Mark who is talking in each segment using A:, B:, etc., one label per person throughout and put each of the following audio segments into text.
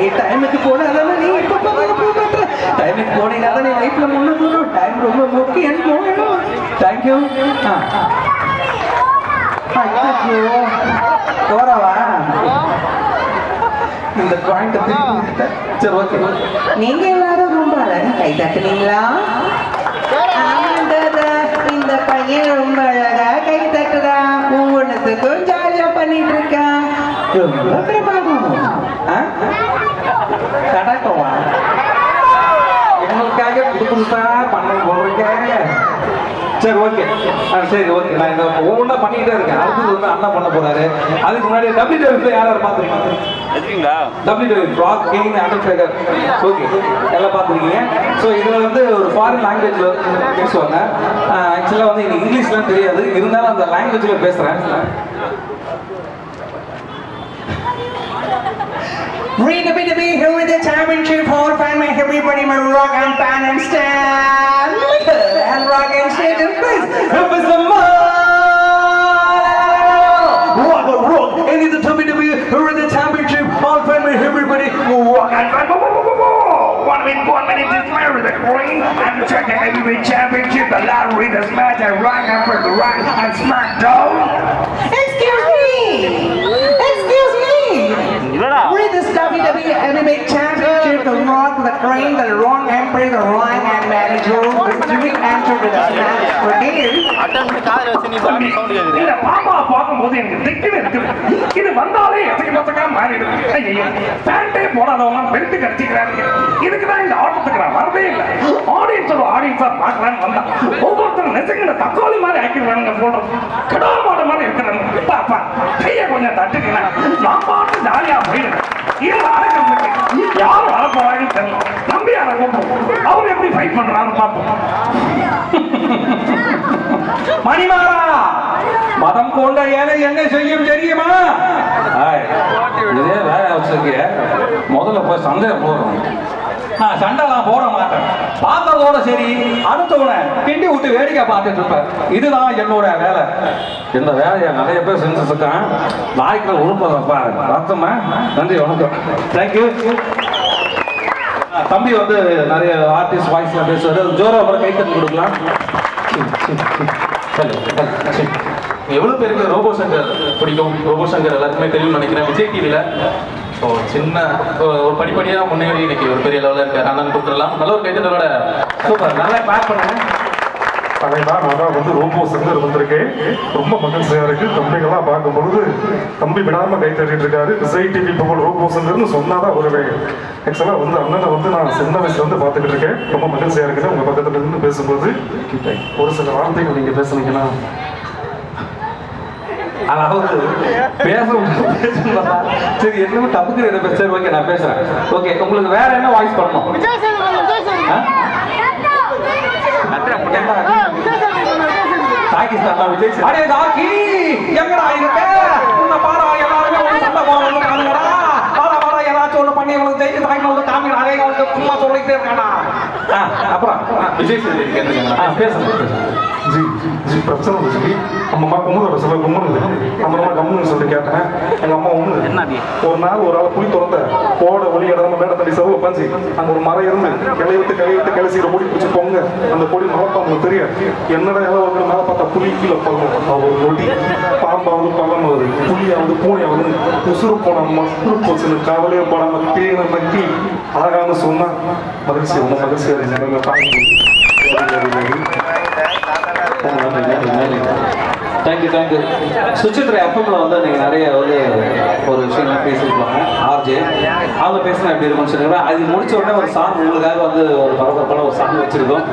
A: நீ டைமுக்கு போனா நீ இப்ப பார்த்து பூ கட்டுற டைமுக்கு போனீங்கன்னா நீ லைஃப்ல முன்னே போகணும் டைம் ரொம்ப முக்கியம். போகணும். தேங்க்யூ ஐயோ போறவா? இந்த பாயிண்ட் சரி ஓகே நீங்க எல்லாரும் ரொம்ப அழகா கை தட்டுனீங்களா இந்த பையன் ரொம்ப அழகா கை தட்டுறான் ஒவ்வொன்றுத்துக்கும் ஜாலியா பண்ணிட்டு இருக்கான். ரொம்ப புதுசா பண்ண போறீங்க சரி ஓகே சரி ஓகே நான் இந்த ஒவ்வொன்றா பண்ணிக்கிட்டே இருக்கேன். அடுத்தது வந்து அண்ணா பண்ண போறாரு. அதுக்கு முன்னாடி டபிள்யூ டபிள்யூ யார் யார் பார்த்துருக்கீங்க?
B: எடுத்துக்கீங்களா
A: W W Brock King Undertaker okay எல்லாம் பார்த்துருக்கீங்க. ஸோ இதில் வந்து ஒரு ஃபாரின் லாங்குவேஜில் பேசுவாங்க. ஆக்சுவலாக வந்து எனக்கு இங்கிலீஷ்லாம் தெரியாது. இருந்தாலும் அந்த லாங்குவேஜில் பேசுகிறேன் Read bit of me here with the championship hall fan, my everybody my rock and pan and stand and rock and stand and please help us the rock and rock and it's the WWE here with the championship hall fan, my everybody rock and pan.
C: One minute, one minute is Mary the Queen. I'm checking heavyweight championship. The lottery, the smash, and rock and for the rock and SmackDown.
A: Excuse the Crane, the Wrong Emperor, the Wrong and Manager, the Jimmy Enter with the
B: sound கேக்குது.
C: இந்த பாப்பா பார்க்கும்போது எனக்கு திக்குன்னு இருக்குது இது வந்தாலே எசக்கு பசக்கா மாறிடுது ஐயோ பேண்டே போடாதவங்க பெல்ட் கடிச்சிக்கிறாங்க. இதுக்கு தான் இந்த ஆட்டத்துக்கு நான் வரவே இல்லை. ஆடியன்ஸ் ஒரு ஆடியன்ஸா பார்க்கலான்னு வந்தா. ஒவ்வொருத்தரும் நெசங்கின தக்காளி மாதிரி ஆக்கிடுவானுங்க சொல்றது கடா மாட மாதிரி இருக்கிறாங்க. பாப்பா கையை கொஞ்சம் தட்டுக்கினா நான் பாட்டு ஜாலியா போயிடுவேன் இது அடக்கம் அவர் எப்படி ஃபைட் பண்றாரு பார்ப்போம்.
A: மணிமாறா மதம் கொண்ட ஏழை என்ன செய்யும் தெரியுமா? ஆய், இதே வேலை வச்சிருக்கிய. முதல்ல போய் சந்தை போடுறோம். நான் சண்டைலாம் போட மாட்டேன். பார்த்ததோட சரி அடுத்தவனை கிண்டி விட்டு வேடிக்கை பார்த்துட்டு இருப்பேன் இதுதான் என்னோட வேலை. இந்த வேலையை நிறைய பேர் செஞ்சுட்டு இருக்கான். உறுப்பதை பாருங்க. பார்த்தோமா நன்றி வணக்கம். தேங்க்யூ தம்பி வந்து நிறைய ஆர்டிஸ்ட் வாய்ஸ்ல பேசுவாரு. ஜோரா வர கைத்தட்டு கொடுக்கலாம்.
D: எவ்வளவு பேருக்கு ரோபோ சங்கர் பிடிக்கும்? ரோபோ சங்கர் எல்லாருக்குமே தெரியும்னு நினைக்கிறேன் விஜய் டிவில ஸோ சின்ன ஒரு ஒரு படிப்படியா முன்னேறி இன்னைக்கு ஒரு பெரிய லெவலில் இருக்காரு. அண்ணன் கொடுத்துடலாம். நல்ல ஒரு கைத்தட்டலோட
A: சூப்பர். நல்லா கிளாப் பண்ணுங்க.
E: நான் தான் வந்து ரோபோ சங்கர் வந்திருக்கேன். ரொம்ப மகிழ்ச்சியா இருக்கு. தம்பிகள்லாம் பார்க்கும் பொழுது தம்பி விடாம கை தட்டிட்டு இருக்காரு. விஜய் டிவி புகழ் ரோபோ சங்கர்னு சொன்னாதான் வருவேன். ஆக்சுவலா வந்து அண்ணனை வந்து நான் சின்ன வயசுல வந்து பார்த்துக்கிட்டு இருக்கேன். ரொம்ப மகிழ்ச்சியா இருக்குது. உங்க பக்கத்துல இருந்து பேசும்போது ஒரு சில வார்த்தைகள் நீங்க பேசுனீங்கன்னா
A: அதாவது பேசணும் சரி தப்புக்கு என்ன பேச சரி ஓகே நான் பேசுறேன். ஓகே உங்களுக்கு வேற என்ன வாய்ஸ் பண்ணணும் ஆ? பாகிஸ்தான் விஜய் சேதுபதி. அடே தாக்கி எங்கடா இருக்க உன்னை பாரா எல்லாருமே ஒரு சண்டை போடணும் காணுங்கடா பாரா பாரா ஏதாச்சும் ஒண்ணு பண்ணி உங்களுக்கு ஜெயிச்சு தாக்கி வந்து காமிக்கணும் அதே சும்மா சொல்லிட்டே இருக்கானா அப்புறம்
D: விஜய் சேதுபதி
A: பேசுங்க பேசுங்க
E: ஜி ஜி பிரச்சனை இல்லை ஜி நம்ம அம்மா குமுத சில கும்புனுது அப்புறமா கம்முன்னு சொல்லி கேட்டேன் எங்க அம்மா ஒண்ணு ஒரு நாள் ஒரு ஆள் புளி திறந்த போட ஒளி இடமா மேட தண்ணி செவ்வ உட்காந்து அங்க ஒரு மரம் இருந்து கிளை விட்டு கிளை விட்டு கிளசிக்கிற பொடி பிடிச்சி போங்க. அந்த பொடி மலைப்பாம்பு தெரியும் என்னடா எல்லாம் ஒரு மேல பார்த்தா புலி கீழே பழம் ஒரு நொடி. பாம்பாவது பழமாவது புலியாவது பூனையாவது உசுறு போன மசுறு போச்சுன்னு கவலையே போடாம தீன மக்கி அழகான சொன்னா மகிழ்ச்சி ரொம்ப மகிழ்ச்சியா இருக்கு
A: தேங்க்யூ தேங்க்யூ சுச்சித்ரா எஃப்எம்ல வந்து நீங்கள் நிறைய வந்து ஒரு விஷயம்லாம் பேசியிருப்பாங்க. ஆர்ஜே அவங்க பேசினா எப்படி இருக்கும்னு சொல்லுங்க. அது முடிச்ச உடனே ஒரு சாங் உங்களுக்காக வந்து ஒரு பரபரப்பான ஒரு சாங் வச்சிருக்கோம்.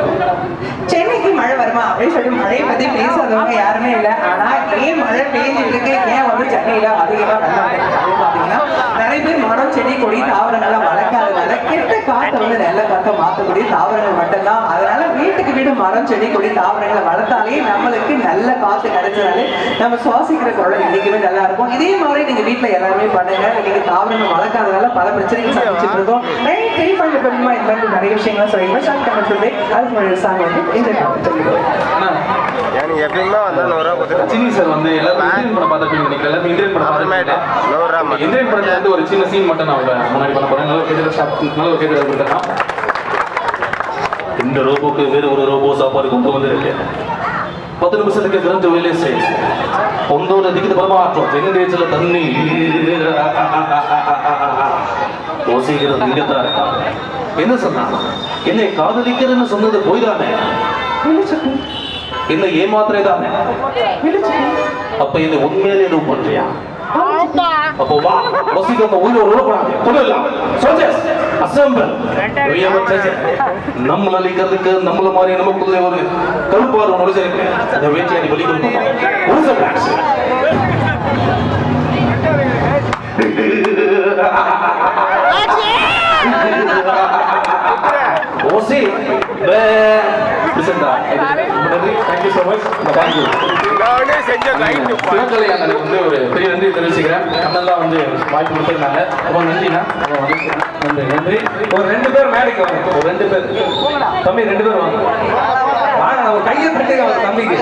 F: சென்னைக்கு மழை வருமா அப்படின்னு சொல்லிட்டு மழையை பத்தி பேசாதவங்க யாருமே இல்லை. ஆனா ஏன் மழை பெய்ஞ்சிட்டு இருக்கு? ஏன் வந்து சென்னையில அதிகமா வந்தாங்க அப்படின்னு பார்த்தீங்கன்னா நிறைய பேர் மரம் செடி கொடி தாவரங்கள்லாம் கெட்ட காற்றை வந்து நல்ல காற்றை மாற்றக்கூடிய தாவரங்கள் மட்டும்தான். அதனால வீட்டுக்கு வீடு மரம் செடி கொடி தாவரங்களை வளர்த்தாலே நம்மளுக்கு நல்ல காத்து கிடைச்சதாலே நம்ம சுவாசிக்கிற குரல் இன்னைக்குமே நல்லா இருக்கும். இதே மாதிரி நீங்க வீட்டுல எல்லாருமே பண்ணுங்க. நீங்க தாவரங்கள் வளர்க்காதனால பல பிரச்சனைகள் சந்திச்சுட்டு இருக்கோம். நைன் த்ரீ பாயிண்ட் இந்த மாதிரி நிறைய விஷயங்கள் சொல்லிடுவோம் ஷார்ட் கமெண்ட் சொல்லி அதுக்கு முன்னாடி சாங் வந்து இந்த சொல்லிடுவோம்
G: எனக்கு எப்பயுமே வந்தா நூறு ரூபா கொடுத்துட்டு
D: ரஜினி சார் வந்து எல்லாரும் இந்தியன் படம் பார்த்துருப்பீங்க நினைக்கிறேன் எல்லாரும் இந்தியன் படம்
G: அப்புறமேட்டு
D: பார்த்துருப்பீங்க
G: நூறு ரூபா மட்டும்.
D: இந்தியன் படத்துல வந்து ஒரு சின்ன சீன் மட்டும் நான் முன்னாடி பண்ண போறேன். நல்ல ஒரு கேட்டு நல்ல ஒரு கேட்டு கொடுத்தேன் இந்த ரோபோக்கு வேறு ஒரு ரோபோ சாப்பாடு கொண்டு வந்திருக்கு. பத்து நிமிஷத்துக்கு திறந்து வேலை செய் ஒன்றோட திக்கிட்டு பரமாற்றம். வெங்கடேச்சில் தண்ணி யோசிக்கிறது இங்கத்தான் இருக்கா? என்ன சொன்னா? என்னை காதலிக்கிறேன்னு சொன்னது போய்தானே? என்னை ஏமாத்துறே தானே அப்ப என்னை உண்மையிலே லவ் பண்றியா? அப்போ வா வசீகரத்தை உள்ள உருவப்படாது சொல்லலாம் சோல்ஜர்ஸ் அசம்பிள் நம்மள அழிக்கிறதுக்கு நம்மள மாதிரி நமக்குள்ள ஒரு கருப்பாறு நுழைஞ்சிருக்கு அந்த வேட்டையாடி வெளி கொடுக்கணும் Ozil thank you
G: so much thank you
D: Sivakalai அண்ணனுக்கு வந்து ஒரு பெரிய நன்றி தெரிவிச்சுக்கிறேன். அண்ணன் வந்து வாய்ப்பு கொடுத்துருந்தாங்க. ரொம்ப நன்றிண்ணா. நன்றி
A: ஒரு ரெண்டு பேர் மேடைக்கு வாங்க
D: ஒரு ரெண்டு பேர். தம்பி ரெண்டு பேர் வாங்க. வாங்க அவர் கையை தட்டுங்க அவர் தம்பிக்கு.